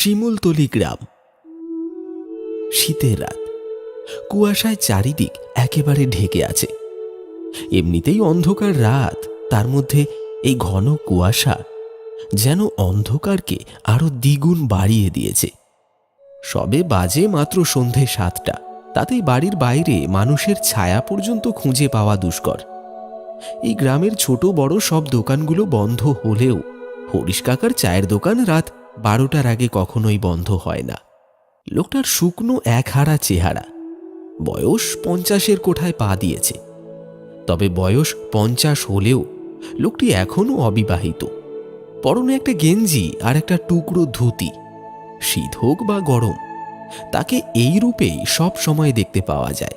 শিমুলতলি গ্রাম। শীতের রাত। কুয়াশায় চারিদিক একেবারে ঢেকে আছে। এমনিতেই অন্ধকার রাত, তার মধ্যে এই ঘন কুয়াশা যেন অন্ধকারকে আরও দ্বিগুণ বাড়িয়ে দিয়েছে। সবে বাজে মাত্র সন্ধে সাতটা, তাতেই বাড়ির বাইরে মানুষের ছায়া পর্যন্ত খুঁজে পাওয়া দুষ্কর। এই গ্রামের ছোট বড় সব দোকানগুলো বন্ধ হলেও হরিশ কাকার চায়ের দোকান রাত বারোটার আগে কখনোই বন্ধ হয় না। লোকটার শুকনো একহারা চেহারা। বয়স পঞ্চাশের কোঠায় পা দিয়েছে। তবে বয়স পঞ্চাশ হলেও লোকটি এখনও অবিবাহিত। পরনে একটা গেঞ্জি আর একটা টুকরো ধুতি। শীত হোক বা গরম, তাকে এই রূপেই সব সময় দেখতে পাওয়া যায়।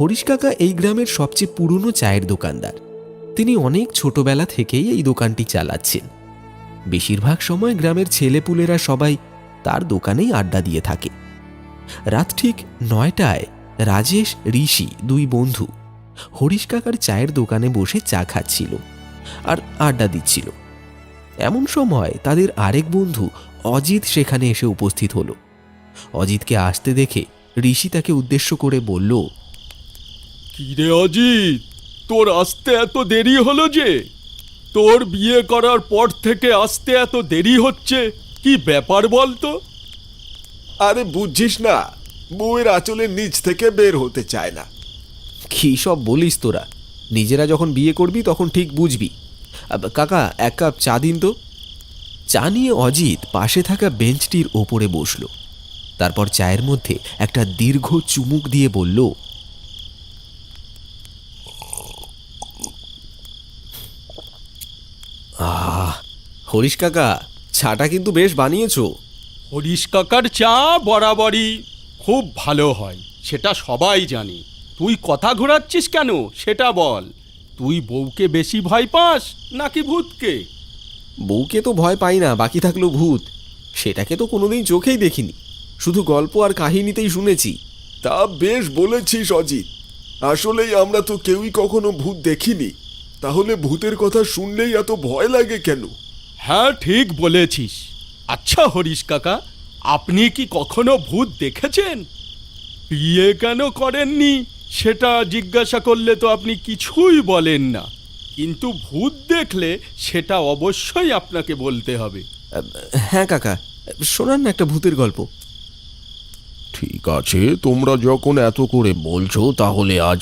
হরিশ কাকা এই গ্রামের সবচেয়ে পুরনো চায়ের দোকানদার। তিনি অনেক ছোটবেলা থেকেই এই দোকানটি চালাচ্ছেন। বেশিরভাগ সময় গ্রামের ছেলেপুলেরা সবাই তার দোকানেই আড্ডা দিয়ে থাকে। রাত ঠিক নয়টায় রাজেশ, ঋষি দুই বন্ধু হরিশ কাকার চায়ের দোকানে বসে চা খাচ্ছিল আর আড্ডা দিচ্ছিল। এমন সময় তাদের আরেক বন্ধু অজিত সেখানে এসে উপস্থিত হলো। অজিতকে আসতে দেখে ঋষি তাকে উদ্দেশ্য করে বলল, কিরে অজিত, তোর আসতে এত দেরি হলো যে? তোর বিয়ে করার পর থেকে আসতে এত দেরি হচ্ছে কি ব্যাপার বলতো? আরে বুঝছিস না বউয়ের আঁচলের নিচ থেকে বের হতে চায় না। কি সব বলিস তোরা? নিজেরা যখন বিয়ে করবি তখন ঠিক বুঝবি। আব, কাকা এক কাপ চা দিন তো। চা নিয়ে অজিত পাশে থাকা বেঞ্চটির ওপরে বসল। তারপর চায়ের মধ্যে একটা দীর্ঘ চুমুক দিয়ে বলল আহ হরিশ কাকা চাটা কিন্তু বেশ বানিয়েছো। হরিশ কাকার চা বরাবরই খুব ভালো হয় সেটা সবাই জানে। তুই কথা ঘোরাচ্ছিস কেন সেটা বল। তুই বউকে বেশি ভয় পাস নাকি ভূতকে? বউকে তো ভয় পাই না বাকি থাকল ভূত। সেটাকে তো কোনোদিন চোখেই দেখিনি। শুধু গল্প আর কাহিনীতেই শুনেছি। তা বেশ বলেছিস অজিত। আসলেই আমরা তো কেউই কখনো ভূত দেখিনি। তাহলে ভূতের কথা শুনলেই এত ভয় লাগে কেন? হ্যাঁ ঠিক বলেছিস। আচ্ছা হরিশ কাকা আপনি কি কখনো ভূত দেখেছেন? বিয়ে কেন করেননি? সেটা জিজ্ঞাসা করলে তো আপনি কিছুই বলেন না। কিন্তু ভূত দেখলে সেটা অবশ্যই আপনাকে বলতে হবে। হ্যাঁ কাকা শোনান না একটা ভূতের গল্প। ঠিক আছে তোমরা যখন এত করে বলছো তাহলে আজ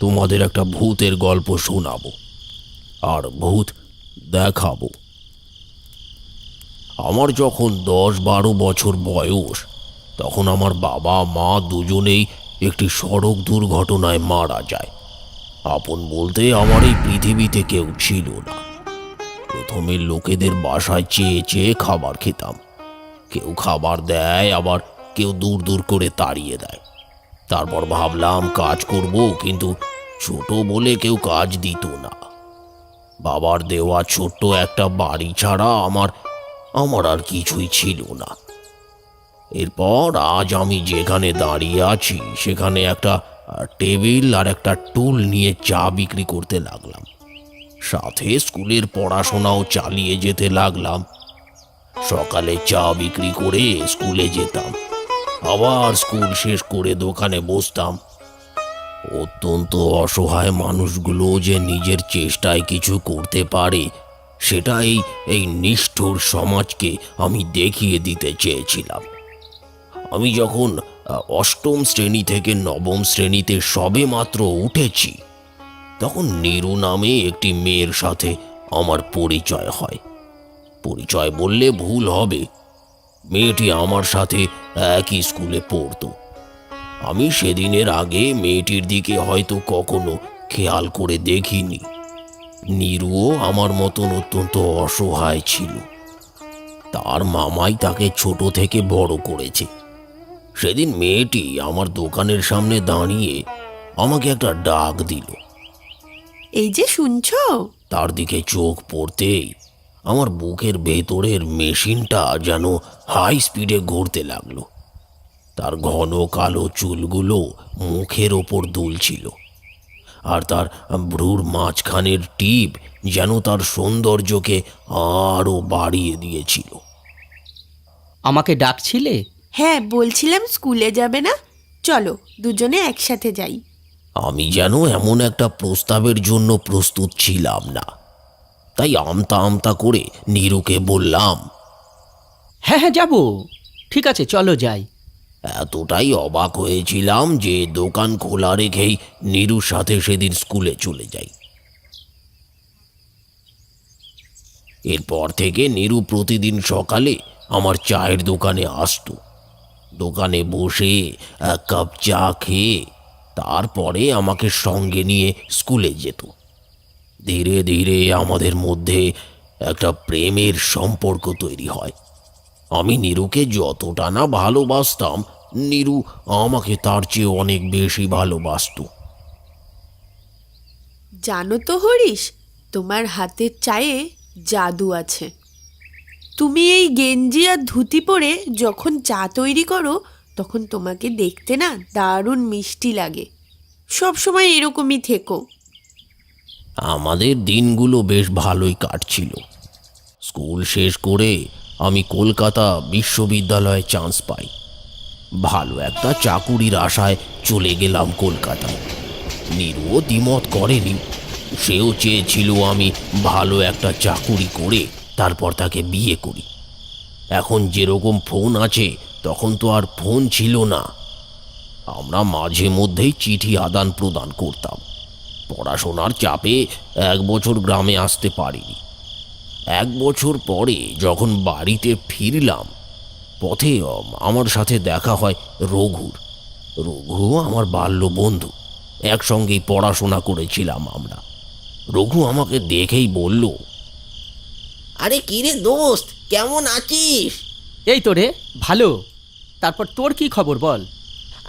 তোমাদের একটা ভূতের গল্প শোনাবো। আর ভূত দেখাবো। আমার যখন দশ বারো বছর বয়স, তখন আমার বাবা, মা দুজনেই একটি সড়ক দুর্ঘটনায় মারা যায়। আপন বলতে আমার এই পৃথিবীতে কেউ ছিল না। প্রথমে লোকেদের বাসায় চেয়ে চেয়ে খাবার খেতাম। কেউ খাবার দেয়, আবার কেউ দূর দূর করে তাড়িয়ে দেয়। তারপর ভাবলাম কাজ করব, কিন্তু ছোট বলে কেউ কাজ দিত না। বাবার দেওয়া ছোট্ট একটা বাড়ি ছাড়া আমার আমার আর কিছুই ছিল না। এরপর আজ আমি যেখানে দাঁড়িয়ে আছি, সেখানে একটা টেবিল আর একটা টুল নিয়ে চা বিক্রি করতে লাগলাম। সাথে স্কুলের পড়াশোনাও চালিয়ে যেতে লাগলাম। সকালে চা বিক্রি করে স্কুলে যেতাম। আবার স্কুল শেষ করে দোকানে বসতাম। অত্যন্ত অসহায় মানুষগুলো যে নিজের চেষ্টায় কিছু করতে পারে সেটা এই এই নিষ্ঠুর সমাজকে আমি দেখিয়ে দিতে চেয়েছিলাম। আমি যখন অষ্টম শ্রেণি থেকে নবম শ্রেণীতে সবে মাত্র উঠেছি, তখন নিরু নামে একটি মেয়ের সাথে আমার পরিচয় হয়। পরিচয় বললে ভুল হবে। মেয়েটি আমার সাথে একই স্কুলে পড়তো। আমি সেদিনের আগে মেয়েটির দিকে হয়তো কখনো খেয়াল করে দেখিনি। নিরুও আমার মতন অত্যন্ত অসহায় ছিল। তার মামাই তাকে ছোট থেকে বড় করেছে। সেদিন মেয়েটি আমার দোকানের সামনে দাঁড়িয়ে আমাকে একটা ডাক দিল। এই যে শুনছো? তার দিকে চোখ পড়তেই আমার বুকের ভেতরের মেশিনটা যেন হাই স্পিডে ঘুরতে লাগল। তার ঘন কালো চুলগুলো মুখের ওপর দুলছিল। আর তার ভ্রুর মাঝখানের টিপ যেন তার সৌন্দর্যকে আরও বাড়িয়ে দিয়েছিল। আমাকে ডাকছিলে? হ্যাঁ বলছিলাম স্কুলে যাবে না। চলো দুজনে একসাথে যাই। আমি যেন এমন একটা প্রস্তাবের জন্য প্রস্তুত ছিলাম না। তাই আমতা আমতা করে নীরুকে বললাম হ্যাঁ হ্যাঁ যাব। ঠিক আছে চলো যাই। এতটাই অবাক হয়েছিলাম যে দোকান খোলা রেখেই নীরুর সাথে সেদিন স্কুলে চলে যাই। এরপর থেকে নীরু প্রতিদিন সকালে আমার চায়ের দোকানে আসতো। দোকানে বসে এক কাপ চা খেয়ে তারপরে আমাকে সঙ্গে নিয়ে স্কুলে যেত। ধীরে ধীরে আমাদের মধ্যে একটা প্রেমের সম্পর্ক তৈরি হয়। আমি নীরুকে যতটা না ভালোবাসতাম নীরু আমাকে তার চেয়ে অনেক বেশি ভালোবাসতো। জানো তো হরিশ তোমার হাতের চায়ে জাদু আছে। তুমি এই গেঞ্জি আর ধুতি পরে যখন চা তৈরি করো তখন তোমাকে দেখতে না দারুণ মিষ্টি লাগে। সব সময় এরকমই থেকো। আমাদের দিনগুলো বেশ ভালোই কাটছিল। স্কুল শেষ করে আমি কলকাতা বিশ্ববিদ্যালয়ে চান্স পাই। ভালো একটা চাকুরির আশায় চলে গেলাম কলকাতায়। নীরুও দ্বিমত করেনি। সেও চেয়েছিল আমি ভালো একটা চাকুরি করে তারপর তাকে বিয়ে করি। এখন যেরকম ফোন আছে, তখন তো আর ফোন ছিল না। আমরা মাঝে মধ্যেই চিঠি আদান প্রদান করতাম। পড়াশোনার চাপে এক বছর গ্রামে আসতে পারিনি। এক বছর পরে যখন বাড়িতে ফিরলাম পথে আমার সাথে দেখা হয় রঘুর। রঘু আমার বাল্য বন্ধু একসঙ্গেই পড়াশোনা করেছিলাম আমরা। রঘু আমাকে দেখেই বলল আরে কিরে দোস্ত কেমন আছিস? এই তো রে ভালো। তারপর তোর কি খবর বল?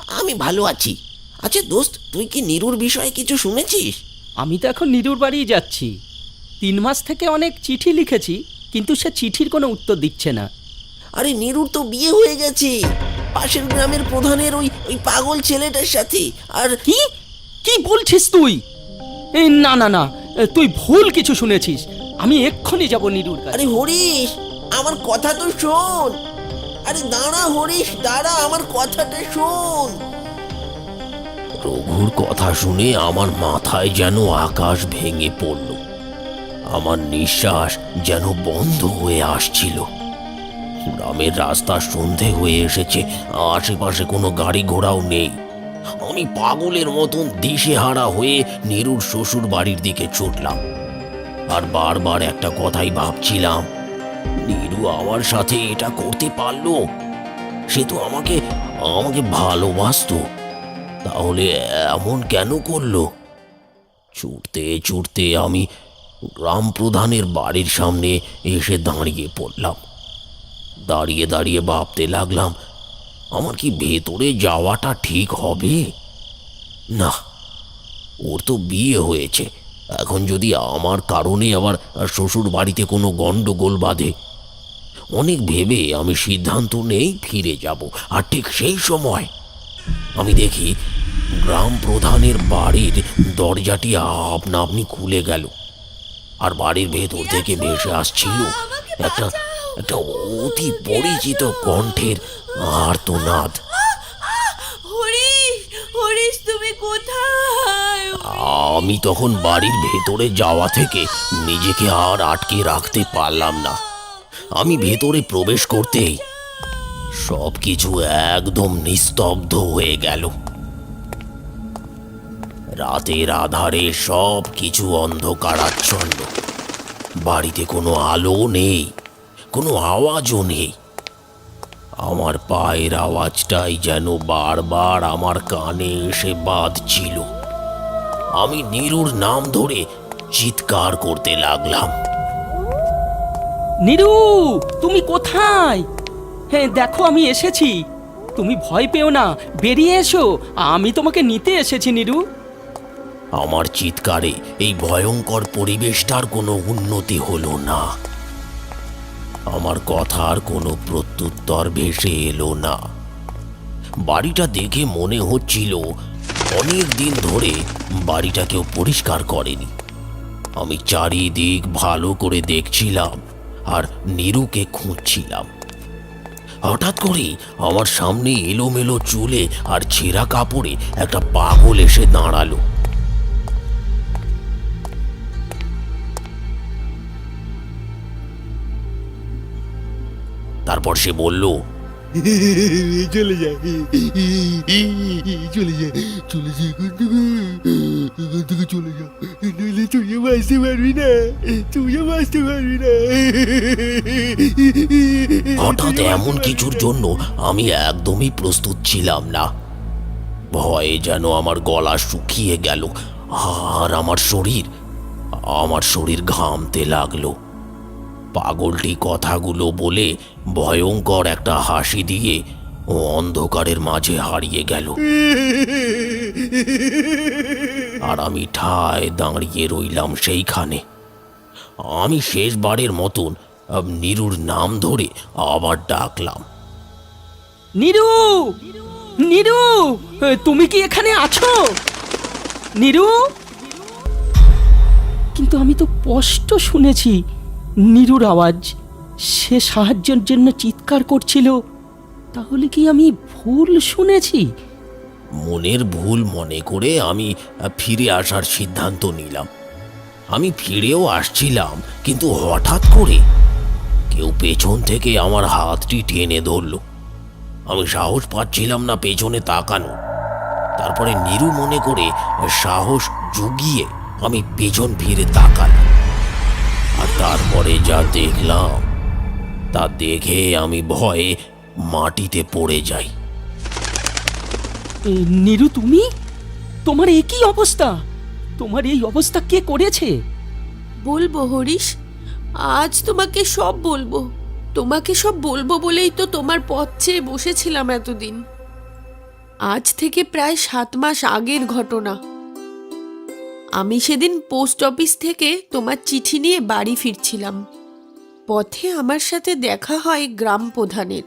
আমি ভালো আছি। আচ্ছা দোস্ত তুই কি নিরুর বিষয়ে কিছু শুনেছিস? আমি তো এখন নিরুর বাড়ি যাচ্ছি। তিন মাস থেকে অনেক চিঠি লিখেছি কিন্তু সে চিঠির কোনো উত্তর দিচ্ছে না। আরে নিরুর তো বিয়ে হয়ে গেছে। পাশের গ্রামের প্রধানের ওই ওই পাগল ছেলেটার সাথে। আর কি? কি বলছিস তুই? এই না না না তুই ভুল কিছু শুনেছিস। আমি এক্ষুনি যাব নিরুর কাছে। আরে হরিশ আমার কথা তো শোন। আরে দাঁড়া হরিশ দাঁড়া আমার কথাটা শোন। রঘুর কথা শুনে আমার মাথায় যেন আকাশ ভেঙে পড়ল। আমার নিঃশ্বাস যেন বন্ধ হয়ে আসছিল। গ্রামের রাস্তা সন্ধে হয়ে এসেছে, আশেপাশে কোনো গাড়ি ঘোড়াও নেই। আমি পাগলের মতন দিশেহারা হয়ে নিরুর শ্বশুর বাড়ির দিকে ছুটলাম। আর বারবার একটা কথাই ভাবছিলাম, নীরু আমার সাথে এটা করতে পারল? সে তো আমাকে আমাকে ভালোবাসতো। তাহলে এমন কেন করল? ছুটতে ছুটতে আমি গ্রাম প্রধানের বাড়ির সামনে এসে দাঁড়িয়ে পড়লাম। দাঁড়িয়ে দাঁড়িয়ে ভাবতে লাগলাম, আমার কি ভেতরে যাওয়াটা ঠিক হবে? না, ওর তো বিয়ে হয়েছে। এখন যদি আমার কারণে আবার শ্বশুর বাড়িতে কোনো গণ্ডগোল বাঁধে, অনেক ভেবে আমি সিদ্ধান্ত নেই ফিরে যাব। আর ঠিক সেই সময় আমি দেখি গ্রাম প্রধানের বাড়ির দরজাটি আপনা আপনি খুলে গেল। আর বাড়ির ভেতর থেকে ভেসে আসছিল একটা একটা অতি পরিচিত কণ্ঠের আর্তনাদ। আমি তখন বাড়ির ভেতরে যাওয়া থেকে নিজেকে আর আটকে রাখতে পারলাম না। আমি ভেতরে প্রবেশ করতেই সব কিছু একদম নিস্তব্ধ হয়ে গেল। রাতের আধারে সব কিছু অন্ধকারাচ্ছন্ন বাড়িতে কোনো আলো নেই, কোনো আওয়াজও নেই। আমার পায়ের আওয়াজটাই যেন বারবার আমার কানে এসে বাঁধছিল। আমি নীরুর নাম ধরে চিৎকার করতে লাগলাম। নিরু, তুমি কোথায়? হ্যাঁ দেখো আমি এসেছি। তুমি ভয় পেও না, বেরিয়ে এসো। আমি তোমাকে নিতে এসেছি, নিরু। আমার চিৎকারে এই ভয়ঙ্কর পরিবেশটার কোনো উন্নতি হলো না। আমার কথার কোনো প্রত্যুত্তর ভেসে এলো না। বাড়িটা দেখে মনে হচ্ছিল অনেক দিন ধরে বাড়িটা কেউ পরিষ্কার করেনি। আমি চারিদিক ভালো করে দেখছিলাম আর নিরুকে খুঁজছিলাম। হঠাৎ করেই আমার সামনে এলোমেলো চুলে আর ছেঁড়া কাপড়ে একটা পাগল এসে দাঁড়াল। তারপর সে বলল চলে যা। চলে যা। চলে যা এখান থেকে। এখান থেকে চলে যা। নইলে তুইও বাঁচতে পারবি না। তুইও বাঁচতে পারবি না। হঠাৎ এমন কিছুর জন্য আমি একদমই প্রস্তুত ছিলাম না। ভয়ে যেন আমার গলা শুকিয়ে গেল আর আমার শরীর আমার শরীর ঘামতে লাগল। পাগলটি কথাগুলো বলে ভয়ঙ্কর একটা হাসি দিয়ে ও অন্ধকারের মাঝে হারিয়ে গেল। আর আমি ঠায় দাঁড়িয়ে রইলাম সেইখানে। আমি শেষবারের মতন নীরুর নাম ধরে আবার ডাকলাম। নিরু! নিরু! তুমি কি এখানে আছো? নিরু! কিন্তু আমি তো স্পষ্ট শুনেছি নিরুর আওয়াজ। সে সাহায্যের জন্য চিৎকার করছিল। তাহলে কি আমি ভুল শুনেছি? মনের ভুল মনে করে আমি ফিরে আসার সিদ্ধান্ত নিলাম। আমি ফিরেও আসছিলাম, কিন্তু হঠাৎ করে কেউ পেছন থেকে আমার হাতটি টেনে ধরল। আমি সাহস পাচ্ছিলাম না পেছনে তাকানো তারপরে নিরু মনে করে সাহস জুগিয়ে আমি পেছন ফিরে তাকালাম। আর তারপরে যা দেখলাম তা দেখে আমি ভয়ে মাটিতে পড়ে যাই। এ, নিরু তুমি? তোমার একই অবস্থা। তোমার এই অবস্থা কে করেছে? বলব হরিশ। আজ তোমাকে সব বলব। তোমাকে সব বলব বলেই তো তোমার পথ চেয়ে বসেছিলাম এতদিন। আজ থেকে প্রায় সাত মাস আগের ঘটনা। আমি সেদিন পোস্ট অফিস থেকে তোমার চিঠি নিয়ে বাড়ি ফিরছিলাম। পথে আমার সাথে দেখা হয় গ্রাম প্রধানের।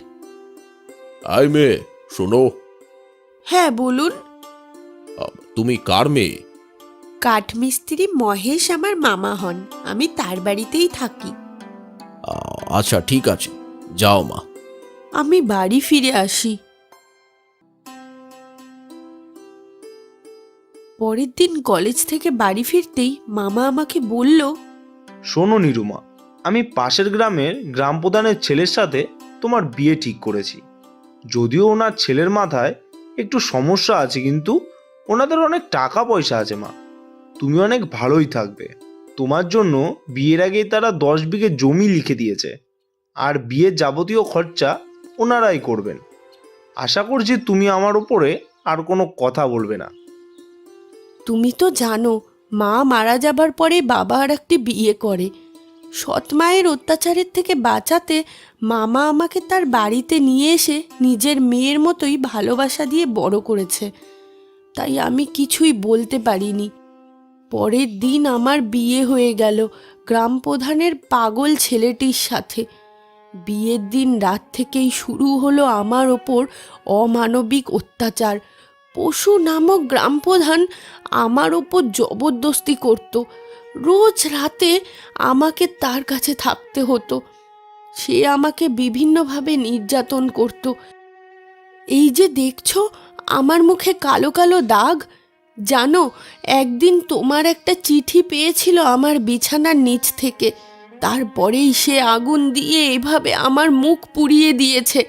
আই মেয়ে শোনো। হ্যাঁ বলুন। আ, তুমি কার মেয়ে? কাঠমিস্ত্রি মহেশ আমার মামা হন আমি তার বাড়িতেই থাকি। আ, আচ্ছা ঠিক আছে যাও মা। আমি বাড়ি ফিরে আসি। পরের দিন কলেজ থেকে বাড়ি ফিরতেই মামা আমাকে বলল শোনো নিরুমা আমি পাশের গ্রামের গ্রাম প্রধানের ছেলের সাথে তোমার বিয়ে ঠিক করেছি। যদিও ওনার ছেলের মাথায় একটু সমস্যা আছে, কিন্তু ওনাদের অনেক টাকা পয়সা আছে মা। তুমি অনেক ভালোই থাকবে। তোমার জন্য বিয়ের আগেই তারা দশ বিঘে জমি লিখে দিয়েছে। আর বিয়ের যাবতীয় খরচা ওনারাই করবেন। আশা করছি তুমি আমার ওপরে আর কোনো কথা বলবে না। তুমি তো জানো, মা মারা যাবার পরে বাবা আর একটি বিয়ে করে। সৎ মায়ের অত্যাচারের থেকে বাঁচাতে মামা আমাকে তার বাড়িতে নিয়ে এসে নিজের মেয়ের মতোই ভালোবাসা দিয়ে বড় করেছে। তাই আমি কিছুই বলতে পারিনি। পরের দিন আমার বিয়ে হয়ে গেল গ্রাম প্রধানের পাগল ছেলেটির সাথে। বিয়ের দিন রাত থেকেই শুরু হলো আমার ওপর অমানবিক অত্যাচার। পশু নামক গ্রাম প্রধান আমার ওপর জবরদস্তি করত। রোজ রাতে আমাকে তার কাছে থাকতে হতো। সে আমাকে বিভিন্নভাবে নির্যাতন করত। এই যে দেখছ, আমার মুখে কালো কালো দাগ, জানো, একদিন তোমার একটা চিঠি পেয়েছিল আমার বিছানার নিচ থেকে। তারপরেই সে আগুন দিয়ে এভাবে আমার মুখ পুড়িয়ে দিয়েছে।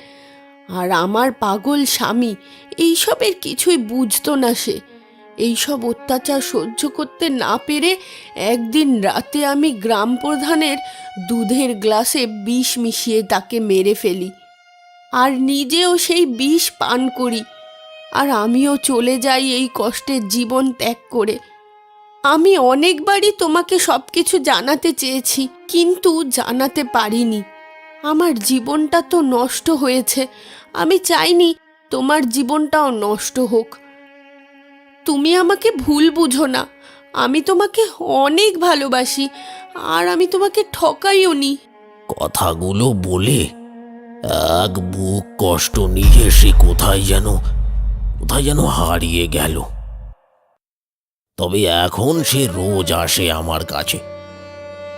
আর আমার পাগল স্বামী, এইসবের কিছুই বুঝতো না সে। এইসব অত্যাচার সহ্য করতে না পেরে একদিন রাতে আমি গ্রাম প্রধানের দুধের গ্লাসে বিষ মিশিয়ে তাকে মেরে ফেলি। আর নিজেও সেই বিষ পান করি। আর আমিও চলে যাই এই কষ্টের জীবন ত্যাগ করে। আমি অনেকবারই তোমাকে সব কিছু জানাতে চেয়েছি, কিন্তু জানাতে পারিনি। আমার জীবনটা তো নষ্ট হয়েছে। আমি চাইনি তোমার জীবনটাও নষ্ট হোক। তুমি আমাকে ভুল বুঝো না। আমি তোমাকে অনেক ভালোবাসি, আর আমি তোমাকে ঠকাইও নি। কথাগুলো বলে এক বুক কষ্ট নিয়ে সে কোথায় যেন কোথায় যেন হারিয়ে গেল। তবে এখন সে রোজ আসে আমার কাছে।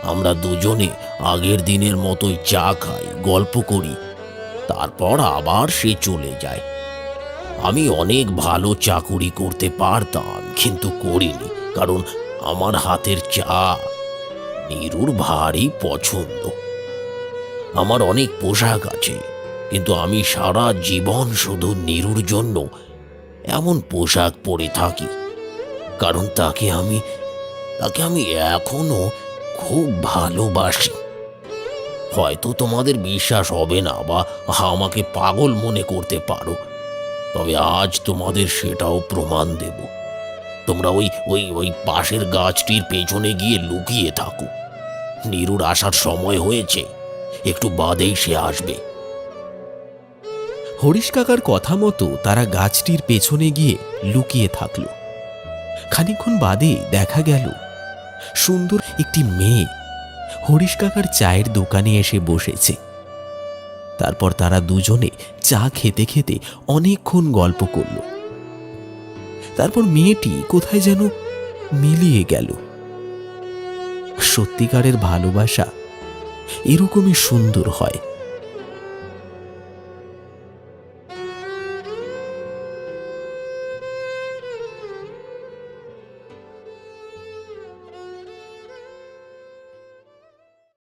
আমরা দুজনে আগের দিনের মতোই চা খাই, গল্প করি, তারপর আবার সে চলে যায়। আমি অনেক ভালো চাকুরি করতে পারতাম, কিন্তু করিনি, কারণ আমার হাতের চা নিরুর ভারী পছন্দ। আমার অনেক পোশাক আছে, কিন্তু আমি সারা জীবন শুধু নিরুর জন্য এমন পোশাক পরে থাকি, কারণ তাকে আমি তাকে আমি এখনও খুব ভালোবাসি। হয়তো তোমাদের বিশ্বাস হবে না বা আমাকে পাগল মনে করতে পারো তবে আজ তোমাদের সেটাও প্রমাণ দেব। তোমরা ওই ওই ওই পাশের গাছটির পেছনে গিয়ে লুকিয়ে থাকো। নিরুর আসার সময় হয়েছে। একটু বাদেই সে আসবে। হরিশ কাকার কথা মতো তারা গাছটির পেছনে গিয়ে লুকিয়ে থাকল। খানিকক্ষণ বাদে দেখা গেল, সুন্দর একটি মেয়ে হরিশ কাকার চায়ের দোকানে এসে বসেছে। তারপর তারা দুজনে চা খেতে খেতে অনেকক্ষণ গল্প করল। তারপর মেয়েটি কোথায় যেন মিলিয়ে গেল। সত্যিকারের ভালোবাসা এরকমই সুন্দর হয়।